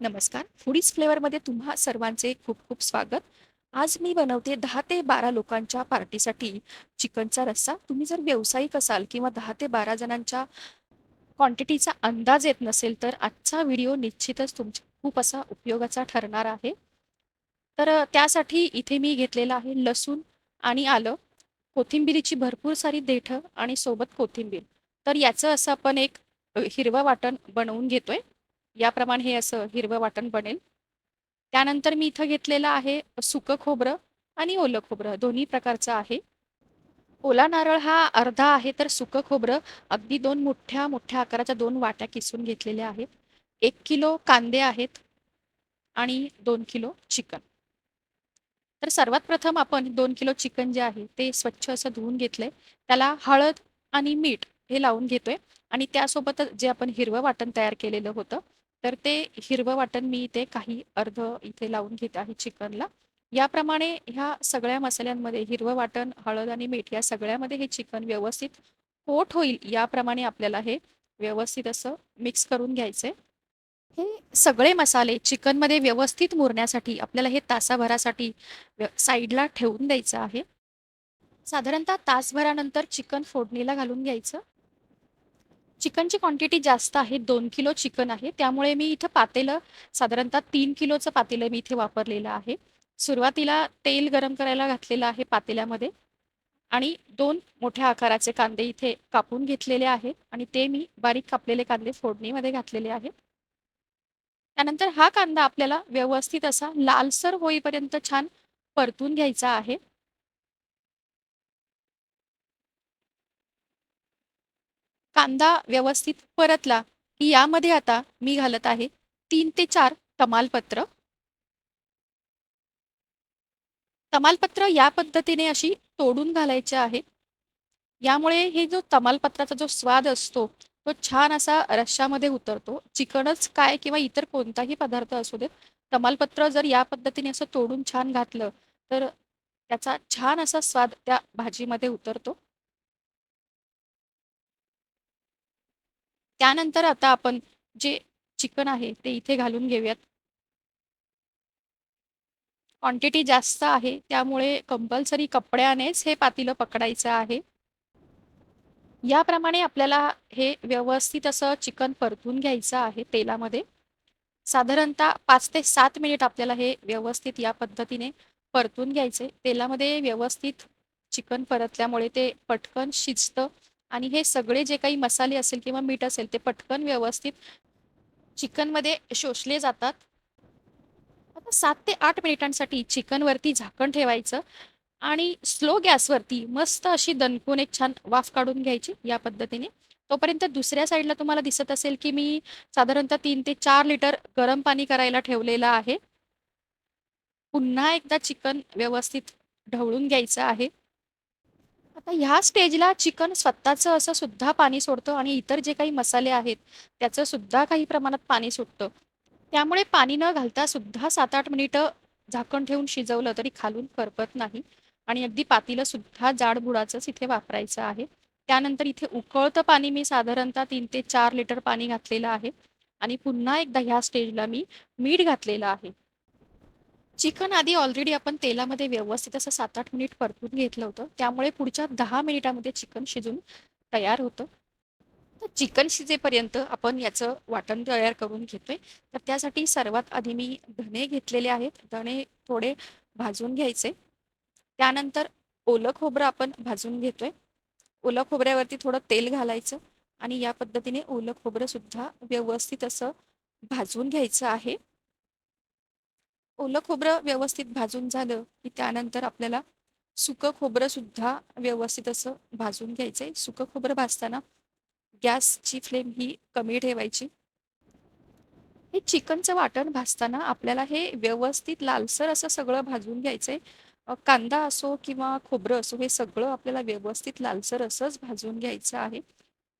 नमस्कार. फुडीज फ्लेवरमध्ये तुम्हा सर्वांचे खूप खूप स्वागत. आज मी बनवते दहा ते बारा लोकांच्या पार्टीसाठी चिकनचा रस्सा. तुम्ही जर व्यावसायिक असाल किंवा दहा ते बारा जणांच्या क्वांटिटीचा अंदाज येत नसेल तर आजचा व्हिडिओ निश्चितच तुमच्या खूप असा उपयोगाचा ठरणार आहे. तर त्यासाठी इथे मी घेतलेलं आहे लसूण आणि आलं कोथिंबिरीची भरपूर सारी देठं आणि सोबत कोथिंबीर. तर याचं असं आपण एक हिरवं वाटण बनवून घेतोय. याप्रमाणे हे असं हिरवं वाटण बनेल. त्यानंतर मी इथं घेतलेलं आहे सुकं खोबरं आणि ओलं खोबरं दोन्ही प्रकारचं आहे. ओला नारळ हा अर्धा आहे तर सुकं खोबरं अगदी दोन मोठ्या मोठ्या आकाराच्या दोन वाट्या किसून घेतलेल्या आहेत एक किलो कांदे आहेत आणि दोन किलो चिकन. तर सर्वात प्रथम आपण दोन किलो चिकन जे आहे ते स्वच्छ असं धुवून घेतलंय. त्याला हळद आणि मीठ हे लावून घेतोय आणि त्यासोबतच जे आपण हिरवं वाटण तयार केलेलं होतं तर ते हिरवं वाटण मी इथे काही अर्ध इथे लावून घेत आहे चिकनला. याप्रमाणे ह्या सगळ्या मसाल्यांमध्ये हिरवं वाटण हळद आणि मीठ या सगळ्यामध्ये हे चिकन व्यवस्थित कोट होईल याप्रमाणे आपल्याला हे व्यवस्थित असं मिक्स करून घ्यायचंय हे सगळे मसाले चिकनमध्ये व्यवस्थित मुरण्यासाठी आपल्याला हे तासाभरासाठी व्य- साईडला ठेवून द्यायचं आहे. साधारणतः तासभरानंतर चिकन फोडणीला घालून घ्यायचं. चिकनची क्वांटिटी जास्त आहे दोन किलो चिकन आहे. त्यामुळे मी इथं पातेलं साधारणतः तीन किलोचं पातेलं मी इथे वापरलेलं आहे. सुरुवातीला तेल गरम करायला घातलेलं आहे पातेल्यामध्ये आणि दोन मोठ्या आकाराचे कांदे इथे कापून घेतलेले आहेत आणि ते मी बारीक कापलेले कांदे फोडणीमध्ये घातलेले आहेत. त्यानंतर हा कांदा आपल्याला व्यवस्थित असा लालसर होईपर्यंत छान परतून घ्यायचा आहे. कांदा व्यवस्थित परतला की यामध्ये आता मी घालत आहे तीन ते चार तमालपत्र. तमालपत्र या पद्धतीने अशी तोडून घालायचे आहे. यामुळे हे जो तमालपत्राचा जो स्वाद असतो तो छान असा रश्श्यामध्ये उतरतो. चिकनच काय किंवा इतर कोणताही पदार्थ असू देत तमालपत्र जर या पद्धतीने असं तोडून छान घातलं तर त्याचा छान असा स्वाद त्या भाजीमध्ये उतरतो. त्यानंतर आता आपण जे चिकन आहे ते इथे घालून घेऊयात. क्वांटिटी जास्त आहे त्यामुळे कंपल्सरी कपड्यानेच हे पातीलं पकडायचं आहे. याप्रमाणे आपल्याला हे व्यवस्थित असं चिकन परतून घ्यायचं आहे तेलामध्ये. साधारणतः पाच ते सात मिनिट आपल्याला हे व्यवस्थित या पद्धतीने परतून घ्यायचे. तेलामध्ये व्यवस्थित चिकन परतल्यामुळे ते पटकन शिजतं. आणि हे सगळे जे काही मसाले असेल किंवा मीठ असेल ते पटकन व्यवस्थित चिकनमध्ये शोषले जातात. आता सात ते आठ मिनिटांसाठी चिकनवरती झाकण ठेवायचं आणि स्लो गॅसवरती मस्त अशी दणकून एक छान वाफ काढून घ्यायची या पद्धतीने. तोपर्यंत दुसऱ्या साईडला तुम्हाला दिसत असेल की मी साधारणतः तीन ते चार लिटर गरम पाणी करायला ठेवलेलं आहे. पुन्हा एकदा चिकन व्यवस्थित ढवळून घ्यायचं आहे. आता ह्या स्टेजला चिकन स्वतःचं असं सुद्धा पाणी सोडतं आणि इतर जे काही मसाले आहेत त्याचं सुद्धा काही प्रमाणात पाणी सुटतं. त्यामुळे पाणी न घालता सुद्धा सात आठ मिनिटं झाकण ठेवून शिजवलं तरी खालून करपत नाही आणि अगदी पातीलं सुद्धा जाड बुडाचंच इथे वापरायचं आहे. त्यानंतर इथे उकळतं पाणी मी साधारणतः तीन ते चार लिटर पाणी घातलेलं आहे आणि पुन्हा एकदा ह्या स्टेजला मी मीठ घातलेलं आहे. चिकन आधी ऑलरेडी आपण तेलामध्ये व्यवस्थित असं सात आठ मिनिट परतून घेतलं होतं. त्यामुळे पुढच्या दहा मिनिटामध्ये चिकन शिजून तयार होतं. तर चिकन शिजेपर्यंत आपण याचं वाटण तयार करून घेतोय. तर त्यासाठी सर्वात आधी मी धणे घेतलेले आहेत. धणे थोडे भाजून घ्यायचे. त्यानंतर ओलं खोबरं आपण भाजून घेतोय. ओलं खोबऱ्यावरती थोडं तेल घालायचं आणि या पद्धतीने ओलं खोबरं सुद्धा व्यवस्थित असं भाजून घ्यायचं आहे. ओलं खोबरं व्यवस्थित भाजून झालं की त्यानंतर आपल्याला सुकं खोबरं सुद्धा व्यवस्थित असं भाजून घ्यायचंय. सुकं खोबरं भाजताना गॅसची फ्लेम ही कमी ठेवायची. हे चिकनचं वाटण भाजताना आपल्याला हे व्यवस्थित लालसर असं सगळं भाजून घ्यायचंय. आहे कांदा असो किंवा खोबरं असो हे सगळं आपल्याला व्यवस्थित लालसर असंच भाजून घ्यायचं आहे.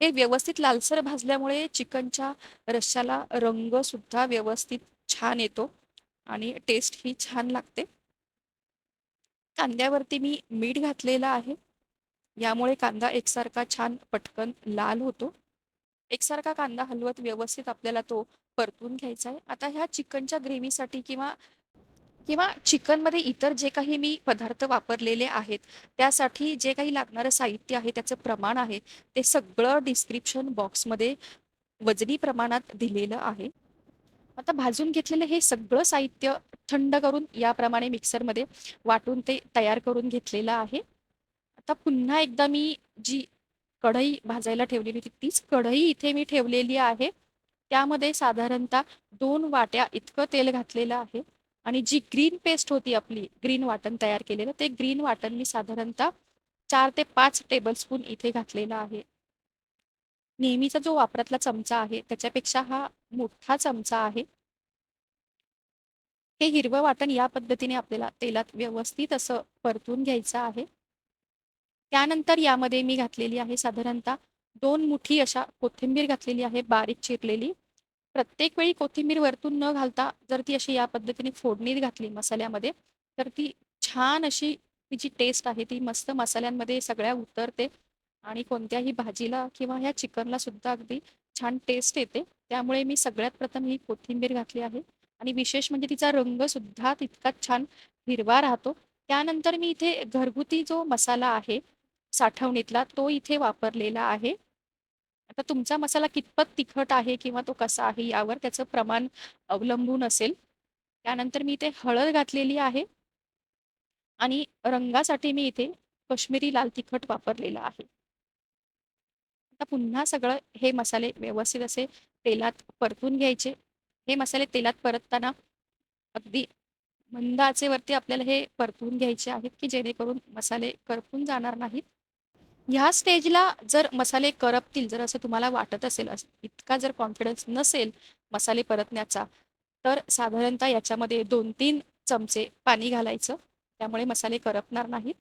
हे व्यवस्थित लालसर भाजल्यामुळे चिकनच्या रश्श्याला रंग सुद्धा व्यवस्थित छान येतो. आणि टेस्ट ही छान लागते कांद्यावरती मी मीठ घातलेलं आहे यामुळे कांदा एकसारखा छान पटकन लाल होतो एकसारखा कांदा हलवत व्यवस्थित आपल्याला तो परतून घ्यायचा आहे. आता ह्या चिकनच्या ग्रेव्हीसाठी किंवा किंवा चिकनमध्ये इतर जे काही मी पदार्थ वापरलेले आहेत, त्यासाठी जे काही लागणारं साहित्य आहे, त्याचं प्रमाण आहे, ते सगळं डिस्क्रिप्शन बॉक्समध्ये वजनी प्रमाणात दिलेलं आहे. आता भाजून घेतलेलं हे सगळं साहित्य थंड करून याप्रमाणे मिक्सरमध्ये वाटून ते तयार करून घेतलेलं आहे. आता पुन्हा एकदा मी जी कढई भाजायला ठेवलेली होती, तीच कढई इथे मी ठेवलेली आहे. त्यामध्ये साधारणतः दोन वाट्या इतकं तेल घातलेलं आहे आणि जी ग्रीन पेस्ट होती आपली, ग्रीन वाटण तयार केलेलं, ते ग्रीन वाटण मी साधारणतः चार ते पाच टेबलस्पून इथे घातलेलं आहे. नेहमीचा जो वापरातला चमचा आहे, त्याच्यापेक्षा हा मोठा चमचा आहे. हे हिरवं वाटण या पद्धतीने आपल्याला तेलात व्यवस्थित असं परतून घ्यायचं आहे. त्यानंतर यामध्ये मी घातलेली आहे साधारणतः दोन मुठी अशा कोथिंबीर घातलेली आहे बारीक चिरलेली. प्रत्येक वेळी कोथिंबीर वरतून न घालता जर ती अशी या पद्धतीने फोडणीत घातली मसाल्यामध्ये, तर ती छान अशी तिची टेस्ट आहे ती मस्त मसाल्यांमध्ये सगळ्या उतरते आणि कोणत्याही भाजीला किंवा ह्या चिकनला सुद्धा अगदी छान टेस्ट येते. त्यामुळे मी सगळ्यात प्रथम ही कोथिंबीर घातली आहे आणि विशेष म्हणजे तिचा रंग सुद्धा तितकाच छान हिरवा राहतो. त्यानंतर मी इथे घरगुती जो मसाला आहे साठवणीतला, तो इथे वापरलेला आहे. आता तुमचा मसाला कितपत तिखट आहे किंवा तो कसा आहे यावर त्याचं प्रमाण अवलंबून असेल. त्यानंतर मी इथे हळद घातलेली आहे. आणि रंगासाठी मी इथे कश्मीरी लाल तिखट वापरलेलं आहे. आता पुन्हा सगळं हे मसाले व्यवस्थित असे तेलात परतून घ्यायचे. हे मसाले तेलात परतताना अगदी मंद आचेवरती आपल्याला हे परतून घ्यायचे आहेत, की जेणेकरून मसाले करपून जाणार नाहीत. ह्या स्टेजला जर मसाले करपतील, जर असं तुम्हाला वाटत असेल, इतका जर कॉन्फिडन्स नसेल मसाले परतण्याचा, तर साधारणतः याच्यामध्ये 2-3 चमचे पाणी घालायचं. त्यामुळे मसाले करपणार नाहीत.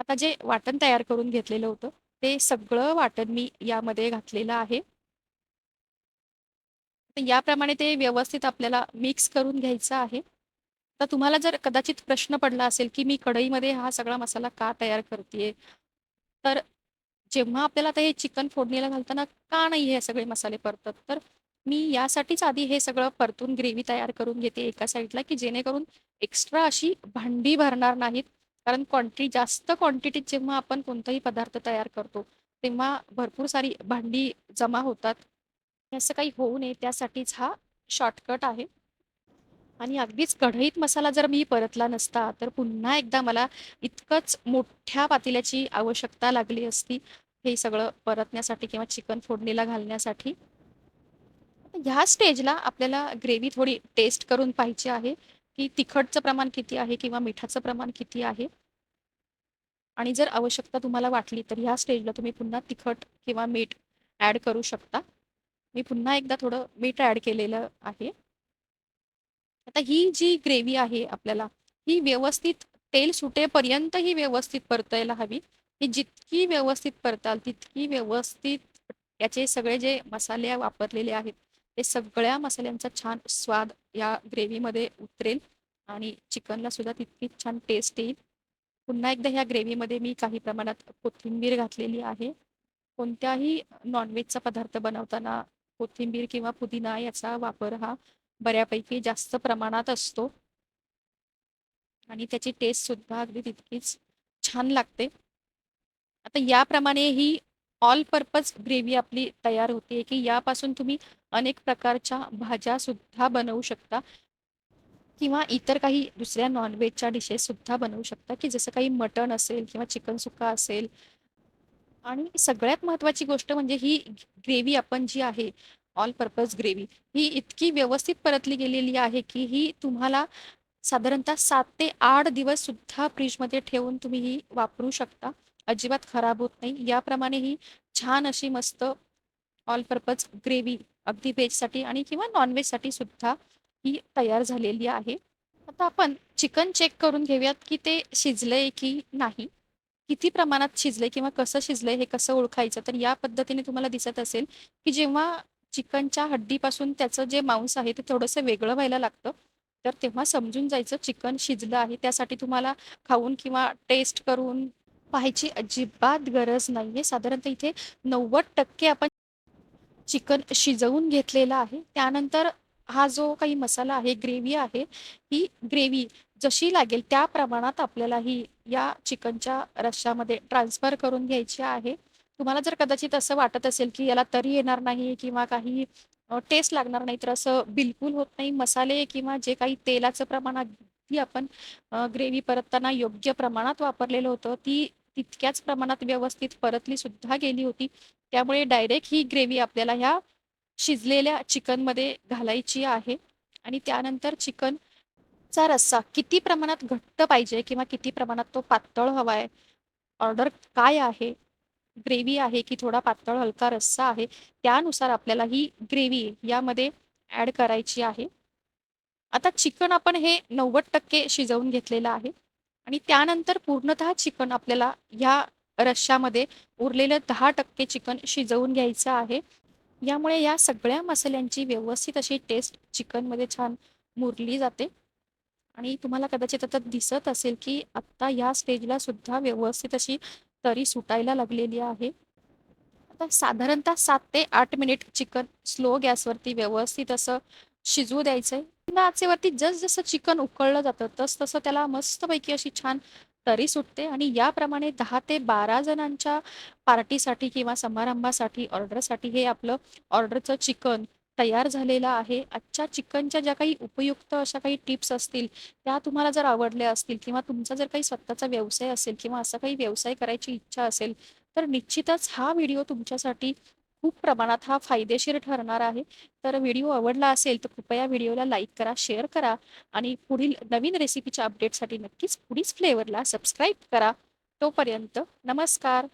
आता जे वाटण तयार करून घेतलेलं होतं, ते सगळं वाटण मी यामध्ये घातलेलं आहे. याप्रमाणे ते व्यवस्थित आपल्याला मिक्स करून घ्यायचं आहे. तर तुम्हाला जर कदाचित प्रश्न पडला असेल, की मी कढईमध्ये हा सगळा मसाला का तयार करते तर जेव्हा आपल्याला आता हे चिकन फोडणीला घालताना का नाही हे सगळे मसाले परतत? तर मी यासाठीच आधी हे सगळं परतून ग्रेव्ही तयार करून घेते एका साईडला, की जेणेकरून एक्स्ट्रा अशी भांडी भरणार नाहीत. कारण क्वांटिटी जास्त क्वांटिटीत जेव्हा आपण कोणताही पदार्थ तयार करतो, तेव्हा भरपूर सारी भांडी जमा होतात. असं काही होऊ नये त्यासाठीच हा शॉर्टकट आहे. आणि अगदीच कढईत मसाला जर मी परतला नसता, तर पुन्हा एकदा मला इतकंच मोठ्या पातेल्याची आवश्यकता लागली असती, हे सगळं परतण्यासाठी किंवा चिकन फोडणीला घालण्यासाठी. ह्या स्टेजला आपल्याला ग्रेव्ही थोडी टेस्ट करून पाहिजे आहे, की तिखटचं प्रमाण किती आहे किंवा मिठाचं प्रमाण किती आहे. आणि जर आवश्यकता तुम्हाला वाटली, तर ह्या स्टेजला तुम्ही पुन्हा तिखट किंवा मीठ ॲड करू शकता. मी पुन्हा एकदा थोडं मीठ ॲड केलेलं आहे. आता ही जी ग्रेव्ही आहे आपल्याला, ही व्यवस्थित तेल सुटेपर्यंत ही व्यवस्थित परतायला हवी. ही जितकी व्यवस्थित परताल, तितकी व्यवस्थित याचे सगळे जे मसाले वापरलेले आहेत, ते सगळ्या मसाल्यांचा छान स्वाद या ग्रेव्हीमध्ये उतरेल आणि चिकनला सुद्धा तितकीच छान टेस्ट येईल. पुन्हा एकदा ह्या ग्रेव्हीमध्ये मी काही प्रमाणात कोथिंबीर घातलेली आहे. कोणत्याही नॉनव्हेजचा पदार्थ बनवताना कोथिंबीर किंवा पुदिना याचा वापर हा बऱ्यापैकी जास्त प्रमाणात असतो. आणि त्याची टेस्ट सुद्धा अगदी तितकीच छान लागते. आता याप्रमाणे ही ऑल पर्पज ग्रेव्ही आपली तयार होते, की यापासून तुम्ही अनेक प्रकारच्या भाज्या सुद्धा बनवू शकता. किंवा इतर काही दुसऱ्या नॉनव्हेजच्या डिशेस सुद्धा बनवू शकता, की जसं काही मटण असेल किंवा चिकन सुक्का असेल. आणि सगळ्यात महत्त्वाची गोष्ट म्हणजे ही ग्रेव्ही आपण जी आहे, ऑल पर्पज ग्रेव्ही, ही इतकी व्यवस्थित परतली गेलेली आहे, की ही तुम्हाला साधारणतः सात ते आठ दिवस सुद्धा फ्रीजमध्ये ठेवून तुम्ही ही वापरू शकता. अजिबात खराब होत नाही. याप्रमाणे ही छान अशी मस्त ऑल पर्पज ग्रेव्ही अगदी व्हेजसाठी आणि किंवा नॉनव्हेजसाठी सुद्धा ही तयार झालेली आहे. आता आपण चिकन चेक करून घेऊयात, की ते शिजलंय की नाही. किती प्रमाणात शिजलंय किंवा कसं शिजलंय हे कसं ओळखायचं? तर या पद्धतीने तुम्हाला दिसत असेल, की जेव्हा चिकनच्या हड्डीपासून त्याचं जे मांस आहे, ते थोडंसं वेगळं व्हायला लागतं. तर तेव्हा समजून जायचं चिकन शिजलं आहे. त्यासाठी तुम्हाला खाऊन किंवा टेस्ट करून पाहायची अजिबात गरज नाहीये. साधारणतः इथे 90% आपण चिकन शिजवून घेतलेलं आहे. त्यानंतर हा जो काही मसाला आहे, ग्रेव्ही आहे, ही ग्रेव्ही जशी लागेल त्या प्रमाणात आपल्याला ही या चिकनच्या रश्श्यामध्ये ट्रान्सफर करून घ्यायची आहे. तुम्हाला जर कदाचित असं वाटत असेल, की याला तरी येणार नाही किंवा काही टेस्ट लागणार नाही, तर असं बिलकुल होत नाही. मसाले किंवा जे काही तेलाचं प्रमाण ती आपण ग्रेव्ही परतताना योग्य प्रमाणात वापरलेलं होतं, ती तितक्याच प्रमाणात व्यवस्थित परतली सुद्धा गेली होती. त्यामुळे डायरेक्ट ही ग्रेव्ही आपल्याला ह्या शिजलेल्या चिकनमध्ये घालायची आहे आणि त्यानंतर चिकनचा रस्सा किती प्रमाणात घट्ट पाहिजे किंवा किती प्रमाणात तो पातळ हवा आहे, ऑर्डर काय आहे, ग्रेव्ही आहे की थोडा पातळ हलका रस्सा आहे, त्यानुसार आपल्याला ही ग्रेव्ही यामध्ये ॲड करायची आहे. आता चिकन आपण हे 90% शिजवून घेतलेलं आहे आणि त्यानंतर पूर्णतः चिकन आपल्याला ह्या रश्श्यामध्ये उरलेलं 10% चिकन शिजवून घ्यायचं आहे. यामुळे या सगळ्या मसाल्यांची व्यवस्थित अशी टेस्ट चिकनमध्ये छान मुरली जाते आणि तुम्हाला कदाचित आता दिसत असेल, की आत्ता या स्टेजला सुद्धा व्यवस्थित अशी तरी सुटायला लागलेली आहे. आता साधारणतः सात ते आठ मिनिट चिकन स्लो गॅसवरती व्यवस्थित असं शिजवू द्यायचं आहे आचेवरती जस जसं चिकन उकळलं जातं, तस तसं त्याला मस्तपैकी अशी छान तरी सुटते आणि याप्रमाणे दहा ते 12 जणांच्या पार्टीसाठी किंवा समारंभासाठी, ऑर्डरसाठी हे आपलं ऑर्डरचं चिकन तयार झालेलं आहे. आजच्या चिकनच्या ज्या काही उपयुक्त अशा काही टिप्स असतील, त्या तुम्हाला जर आवडल्या असतील किंवा तुमचा जर काही स्वतःचा व्यवसाय असेल किंवा असा काही व्यवसाय करायची इच्छा असेल, तर निश्चितच हा व्हिडिओ तुमच्यासाठी खूप प्रमाणात हा फायदेशीर ठरणार आहे. तर व्हिडिओ आवडला असेल, तर कृपया व्हिडिओला लाईक करा, शेअर करा आणि पुढील नवीन रेसिपीच्या अपडेटसाठी नक्कीच पुढीच फ्लेवरला सबस्क्राईब करा. तोपर्यंत नमस्कार.